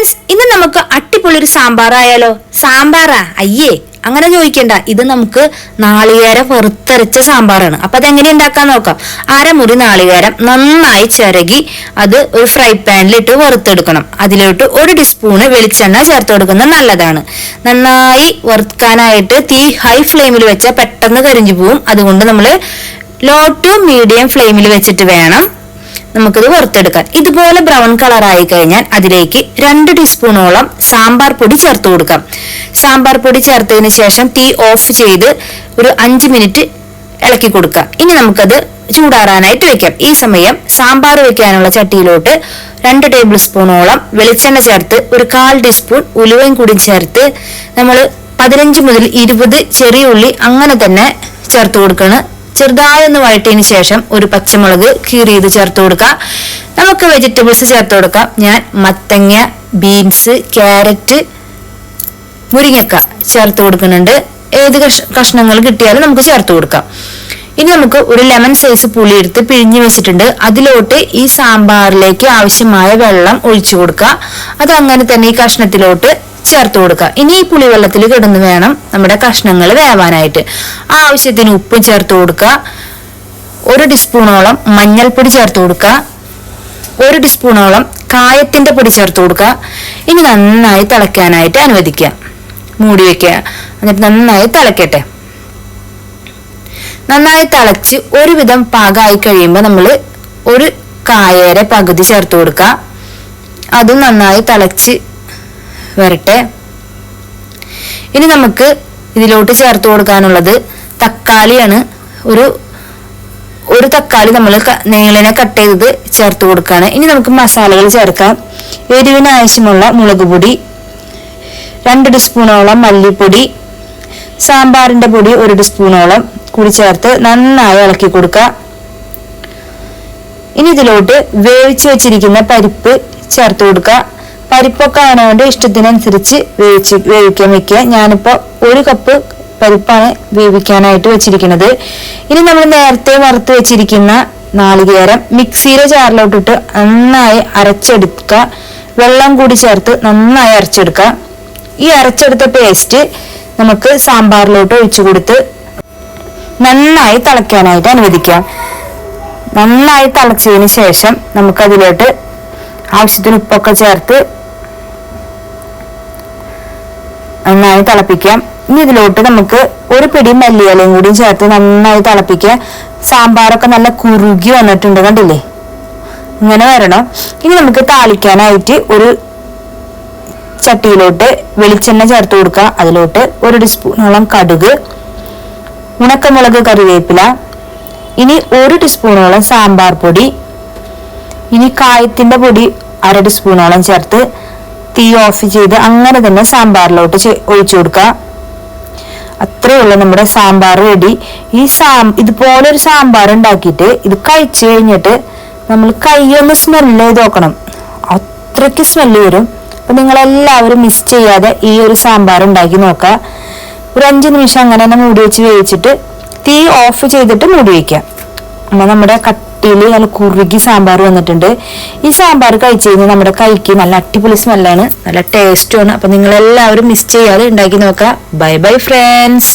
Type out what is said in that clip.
Friends ഇന്ന് നമുക്ക് അട്ടിപ്പൊളി ഒരു സാമ്പാറായാലോ? സാമ്പാറാ? അയ്യേ അങ്ങനെ ചോദിക്കണ്ട. ഇത് നമുക്ക് നാളികേരം വറുത്തരച്ച സാമ്പാറാണ്. അപ്പൊ അതെങ്ങനെ ഉണ്ടാക്കാൻ നോക്കാം? അരമുറി നാളികേരം നന്നായി ചിരകി അത് ഒരു ഫ്രൈ പാനിലിട്ട് വറുത്തെടുക്കണം. അതിലോട്ട് ഒരു ടീസ്പൂണ് വെളിച്ചെണ്ണ ചേർത്ത് കൊടുക്കുന്നത് നല്ലതാണ്. നന്നായി വറുക്കാനായിട്ട് തീ ഹൈ ഫ്ലെയിമിൽ വെച്ചാൽ പെട്ടെന്ന് കരിഞ്ഞു പോവും. അതുകൊണ്ട് നമ്മൾ ലോ ടു മീഡിയം ഫ്ലെയിമിൽ വെച്ചിട്ട് വേണം നമുക്കിത് വറുത്തെടുക്കാം. ഇതുപോലെ ബ്രൗൺ കളർ ആയി കഴിഞ്ഞാൽ അതിലേക്ക് രണ്ട് ടീസ്പൂണോളം സാമ്പാർ പൊടി ചേർത്ത് കൊടുക്കാം. സാമ്പാർ പൊടി ചേർത്തതിന് ശേഷം തീ ഓഫ് ചെയ്ത് ഒരു അഞ്ച് മിനിറ്റ് ഇളക്കി കൊടുക്കുക ഇനി നമുക്കത് ചൂടാറാനായിട്ട് വെക്കാം. ഈ സമയം സാമ്പാർ വെക്കാനുള്ള ചട്ടിയിലോട്ട് രണ്ട് ടേബിൾ സ്പൂണോളം വെളിച്ചെണ്ണ ചേർത്ത് ഒരു കാൽ ടീസ്പൂൺ ഉലുവയും കൂടി ചേർത്ത് നമ്മൾ പതിനഞ്ച് മുതൽ ഇരുപത് ചെറിയ ഉള്ളി അങ്ങനെ തന്നെ ചേർത്ത് കൊടുക്കണം. ചെറുതായി ഒന്ന് വഴറ്റിയതിന് ശേഷം ഒരു പച്ചമുളക് കീറിയത് ചേർത്ത് കൊടുക്കാം. നമുക്ക് വെജിറ്റബിൾസ് ചേർത്ത് കൊടുക്കാം. ഞാൻ മത്തങ്ങ ബീൻസ് ക്യാരറ്റ് മുരിങ്ങക്ക ചേർത്ത് കൊടുക്കുന്നുണ്ട്. ഏത് കഷ് കഷ്ണങ്ങൾ കിട്ടിയാലും നമുക്ക് ചേർത്ത് കൊടുക്കാം. ഇനി നമുക്ക് ഒരു ലെമൺ സൈസ് പുളി എടുത്ത് പിഴിഞ്ഞു വെച്ചിട്ടുണ്ട്. അതിലോട്ട് ഈ സാമ്പാറിലേക്ക് ആവശ്യമായ വെള്ളം ഒഴിച്ചു കൊടുക്കുക അത് അങ്ങനെ തന്നെ ഈ കഷ്ണത്തിലോട്ട് ചേർത്ത് കൊടുക്കുക. ഇനി ഈ പുളിവെള്ളത്തിൽ കിടന്ന് വേണം നമ്മുടെ കഷ്ണങ്ങൾ വേവാനായിട്ട്. ആവശ്യത്തിന് ഉപ്പും ചേർത്ത് കൊടുക്കുക. ഒരു ടീസ്പൂണോളം മഞ്ഞൾപ്പൊടി ചേർത്ത് കൊടുക്കുക. ഒരു ടീസ്പൂണോളം കായത്തിന്റെ പൊടി ചേർത്ത് കൊടുക്കുക. ഇനി നന്നായി തിളയ്ക്കാനായിട്ട് അനുവദിക്കുക. മൂടി വെക്കുക. എന്നിട്ട് നന്നായി തിളക്കട്ടെ. നന്നായി തിളച്ച് ഒരുവിധം പാകമായി കഴിയുമ്പോൾ നമ്മൾ ഒരു കായയുടെ പകുതി ചേർത്ത് കൊടുക്കുക. അതും നന്നായി തിളച്ച് വരട്ടെ. ഇനി നമുക്ക് ഇതിലോട്ട് ചേർത്ത് കൊടുക്കാനുള്ളത് തക്കാളിയാണ്. ഒരു ഒരു തക്കാളി നമ്മൾ നീളനെ കട്ട് ചെയ്തത് ചേർത്ത് കൊടുക്കുകയാണ് ഇനി നമുക്ക് മസാലകൾ ചേർക്കാം. എരിവിന് ആവശ്യമുള്ള മുളക് പൊടി രണ്ട് ടീസ്പൂണോളം മല്ലിപ്പൊടി സാമ്പാറിന്റെ പൊടി ഒരു ടീസ്പൂണോളം കൂടി ചേർത്ത് നന്നായി ഇളക്കി കൊടുക്കുക ഇനി ഇതിലോട്ട് വേവിച്ച് വെച്ചിരിക്കുന്ന പരിപ്പ് ചേർത്ത് കൊടുക്കുക പരിപ്പൊക്കെ ഇഷ്ടത്തിനനുസരിച്ച് വേവിച്ച് വേവിക്കാൻ വെക്കുക. ഞാനിപ്പോ ഒരു കപ്പ് പരിപ്പാണ് വേവിക്കാനായിട്ട് വെച്ചിരിക്കുന്നത്. ഇനി നമ്മൾ നേരത്തെ വറുത്ത് വെച്ചിരിക്കുന്ന നാളികേരം മിക്സിയിലെ ചാറിലോട്ടിട്ട് നന്നായി അരച്ചെടുക്കുക. വെള്ളം കൂടി ചേർത്ത് നന്നായി അരച്ചെടുക്കുക. ഈ അരച്ചെടുത്ത പേസ്റ്റ് നമുക്ക് സാമ്പാറിലോട്ട് ഒഴിച്ചു കൊടുത്ത് നന്നായി തിളയ്ക്കാനായിട്ട് അനുവദിക്കാം നന്നായി തിളച്ചതിന് ശേഷം നമുക്കതിലോട്ട് ആവശ്യത്തിന് ഉപ്പൊക്കെ ചേർത്ത് നന്നായി തിളപ്പിക്കാം ഇനി ഇതിലോട്ട് നമുക്ക് ഒരു പിടി മല്ലിയിലയും കൂടി ചേർത്ത് നന്നായി തിളപ്പിക്കുക. സാമ്പാറൊക്കെ നല്ല കുറുകി വന്നിട്ടുണ്ട് കണ്ടില്ലേ? ഇങ്ങനെ വരണം. ഇനി നമുക്ക് താളിക്കാനായിട്ട് ഒരു ചട്ടിയിലോട്ട് വെളിച്ചെണ്ണ ചേർത്ത് കൊടുക്കുക. അതിലോട്ട് ഒരു ടീസ്പൂണോളം കടുക് ഉണക്കമുളക് കറിവേപ്പില ഇനി ഒരു ടീസ്പൂണോളം സാമ്പാർ പൊടി ഇനി കായത്തിന്റെ പൊടി അര ടീസ്പൂണോളം ചേർത്ത് തീ ഓഫ് ചെയ്ത് അങ്ങനെ തന്നെ സാമ്പാറിലോട്ട് ഒഴിച്ചു കൊടുക്കുക. അത്രേ ഉള്ളൂ നമ്മുടെ സാമ്പാർ റെഡി ഈ സാം ഇതുപോലെ ഒരു സാമ്പാർ ഉണ്ടാക്കിയിട്ട് ഇത് കഴിച്ചു കഴിഞ്ഞിട്ട് നമ്മൾ കൈയൊന്ന് സ്മെല്ല് ചെയ്ത് നോക്കണം. അത്രയ്ക്ക് സ്മെല്ല് വരും. അപ്പൊ നിങ്ങൾ എല്ലാവരും മിസ് ചെയ്യാതെ ഈ ഒരു സാമ്പാർ ഉണ്ടാക്കി നോക്കുക. ഒരു അഞ്ച് നിമിഷം അങ്ങനെ തന്നെ മൂടി വെച്ച് വേവിച്ചിട്ട് തീ ഓഫ് ചെയ്തിട്ട് മൂടി വയ്ക്കുക അപ്പൊ നമ്മുടെ കട്ടിയിൽ നല്ല കുറുകി സാമ്പാർ വന്നിട്ടുണ്ട്. ഈ സാമ്പാർ കഴിച്ചു കഴിഞ്ഞാൽ നമ്മുടെ കൈക്ക് നല്ല അടിപൊളി സ്മെല്ലാണ് നല്ല ടേസ്റ്റുമാണ് അപ്പൊ നിങ്ങളെല്ലാവരും മിസ് ചെയ്യാതെ ഉണ്ടാക്കി നോക്കുക ബൈ ബൈ ഫ്രണ്ട്സ്